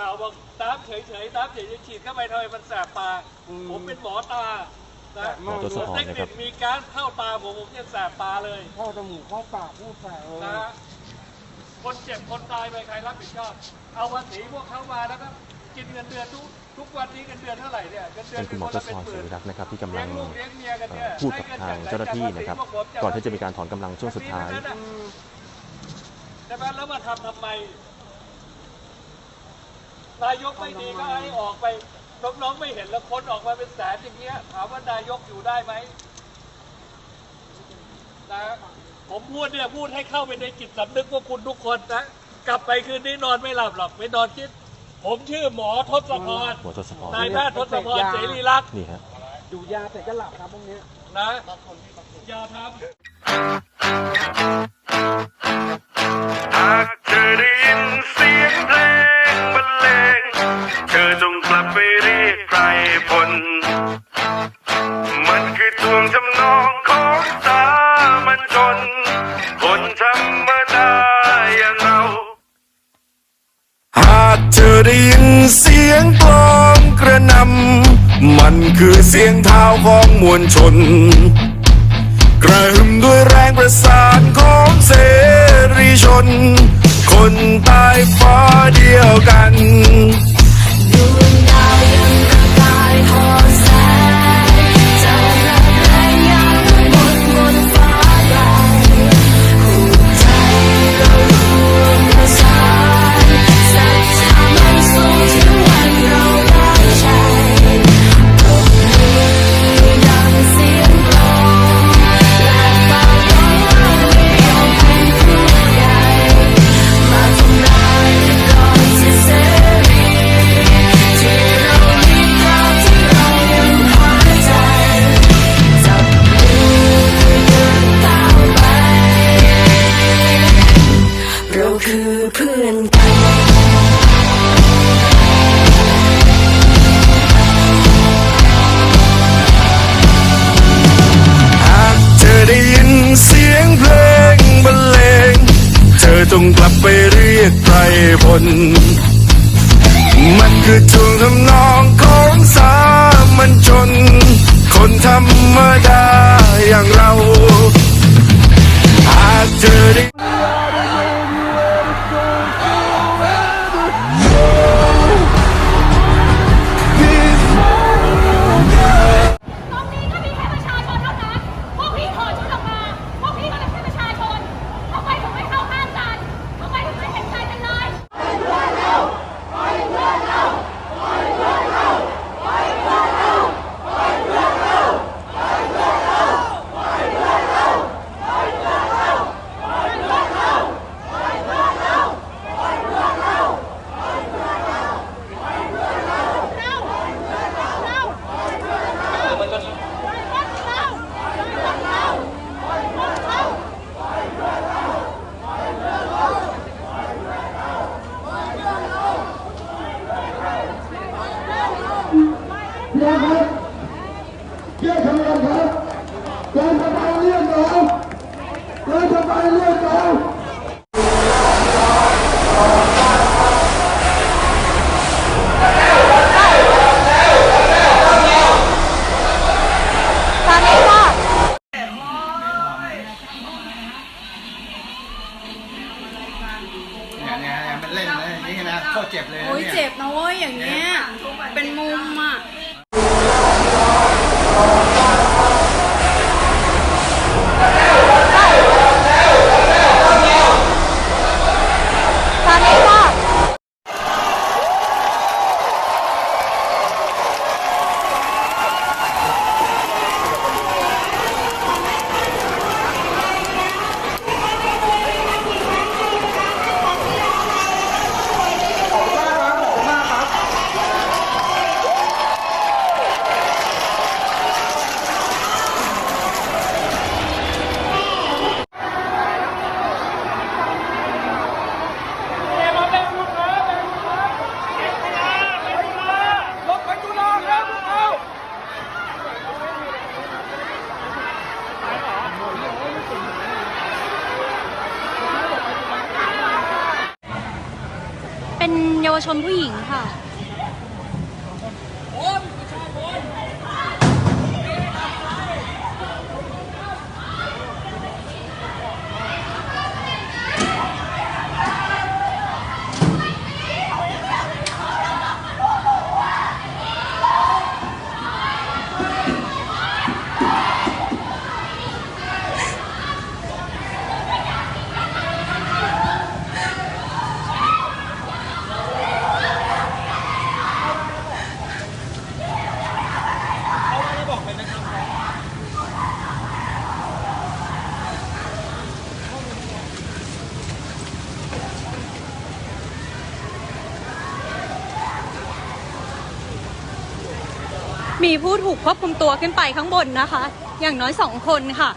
ข่าวบอกน้ำเฉยๆน้ำเฉยๆฉีดเข้าไปทำไมมันแสบตา อืม ผมเป็นหมอตานะหมอทศพรเทคนิคมีการเข้าตาผมผมยังแสบตาเลยเข้าจมูกเข้าปากพูดแสบเลยนะฮะคนเจ็บคนตายไปใครรับผิดชอบ เอาภาษีพวกเขามาแล้วก็กินเงินเดือนทุกทุกวันนี้เงินเดือนเท่าไหร่เนี่ยเงินเดือนเป็นคุณหมอทศพรนศิละริเป็นหมื่นรักษ์นะครับที่กำลัเลี้ยงงลูกเลี้ยงเมียกันเอ่เนี่ยอพูดกับทางเจ้าหน้าที่นะครับ ก่อนที่จะมีการถอนกำลังช่วงสุดท้าย อืม ใช่ไหมแล้วมาทำทำไม นายกไม่ดีก็ให้ออกไปน้องๆไม่เห็นแล้วคนออกมาเป็นแสนอย่างเงี้ยถามว่านายกอยู่ได้ไหมนะผมพูดเนี่ยพูดให้เข้าไปในจิตสำนึกพวกคุณทุกคนนะกลับไปคืนนี้นอนไม่หลับหรอกไปนอนคิด ผมชื่อหมอทศพรหมอทศพรนายแพทย์ทศพรเสรีรักษ์นี่ฮะดูยาเสร็จก็หลับครับพวกเนี้ยนะอย่าทำ ทวงทำนองของสามัญชนคนธรรมดาอย่างเรา หากเธอได้ยินเสียงกลองกระนำมันคือเสียงเท้าของมวลชน กระหึ่มด้วยแรงประสานของเสรีชน คนใต้ฟ้า เพื่อนกันหากเธอได้ยินเสียงเพลงบรรเลง เธอจงกลับไปเรียกใครพลมันคือทวงทำนอง เรียกทำไมครับเดินสบายเรียกเราเดินสบายเรียกเราเนี่ยเนี่ยเนี่ยมันเล่นเลยอย่างนี่นะโคตรเจ็บเลยนะโอ้ยเนี่ยเจ็บนะเว้ยอย่างเงี้ย เป็นมุมอะ เป็นเยาวชนผู้หญิงค่ะ มีผู้ถูกควบคุมตัวขึ้นไปข้างบนนะคะ อย่างน้อยสองคนค่ะ